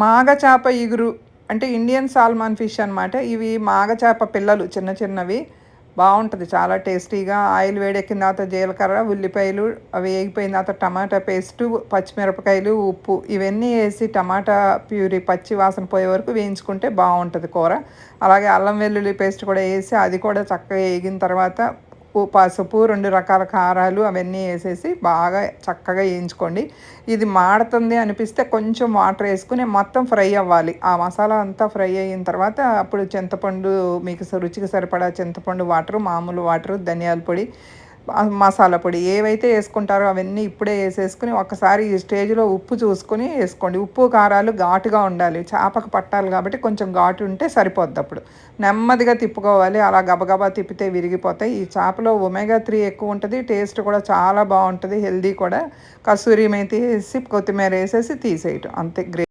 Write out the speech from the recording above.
మాగ చేప ఇగురు అంటే ఇండియన్ సాల్మాన్ ఫిష్ అనమాట ఇవి మాగ చేప పిల్లలు చిన్న చిన్నవి. బాగుంటుంది చాలా టేస్టీగా. ఆయిల్ వేడెక్కిన తర్వాత జీలకర్ర ఉల్లిపాయలు అవి వేగిపోయిన తర్వాత టమాటా పేస్టు పచ్చిమిరపకాయలు ఉప్పు. ఇవన్నీ వేసి టమాటా ప్యూరీ పచ్చి వాసన పోయే వరకు వేయించుకుంటే బాగుంటుంది కూర. అలాగే అల్లం వెల్లుల్లి పేస్ట్ కూడా వేసి అది కూడా చక్కగా వేగిన తర్వాత ఉప్పు పసుపు రెండు రకాల కారాలు అవన్నీ వేసేసి బాగా చక్కగా వేయించుకోండి. ఇది మాడుతుంది అనిపిస్తే కొంచెం వాటర్ వేసుకుని మొత్తం ఫ్రై అవ్వాలి. ఆ మసాలా అంతా ఫ్రై అయిన తర్వాత అప్పుడు చింతపండు మీకు రుచికి సరిపడా చింతపండు వాటరు మామూలు వాటరు ధనియాల పొడి మసాలా పొడి ఏవైతే వేసుకుంటారో అవన్నీ ఇప్పుడే వేసేసుకుని ఒకసారి ఈ స్టేజ్లో ఉప్పు చూసుకొని వేసుకోండి. ఉప్పు కారాలు ఘాటుగా ఉండాలి. చేపకు పట్టాలి కాబట్టి కొంచెం ఘాటు ఉంటే సరిపోద్ది అప్పుడు. నెమ్మదిగా తిప్పుకోవాలి. అలా గబగబా తిప్పితే విరిగిపోతాయి. ఈ చేపలో ఒమేగా త్రీ ఎక్కువ ఉంటుంది. టేస్ట్ కూడా చాలా బాగుంటుంది. హెల్దీ కూడా. కస్తూరి మేతి వేసి కొత్తిమీర వేసేసి తీసేయటం. అంతే. గ్రే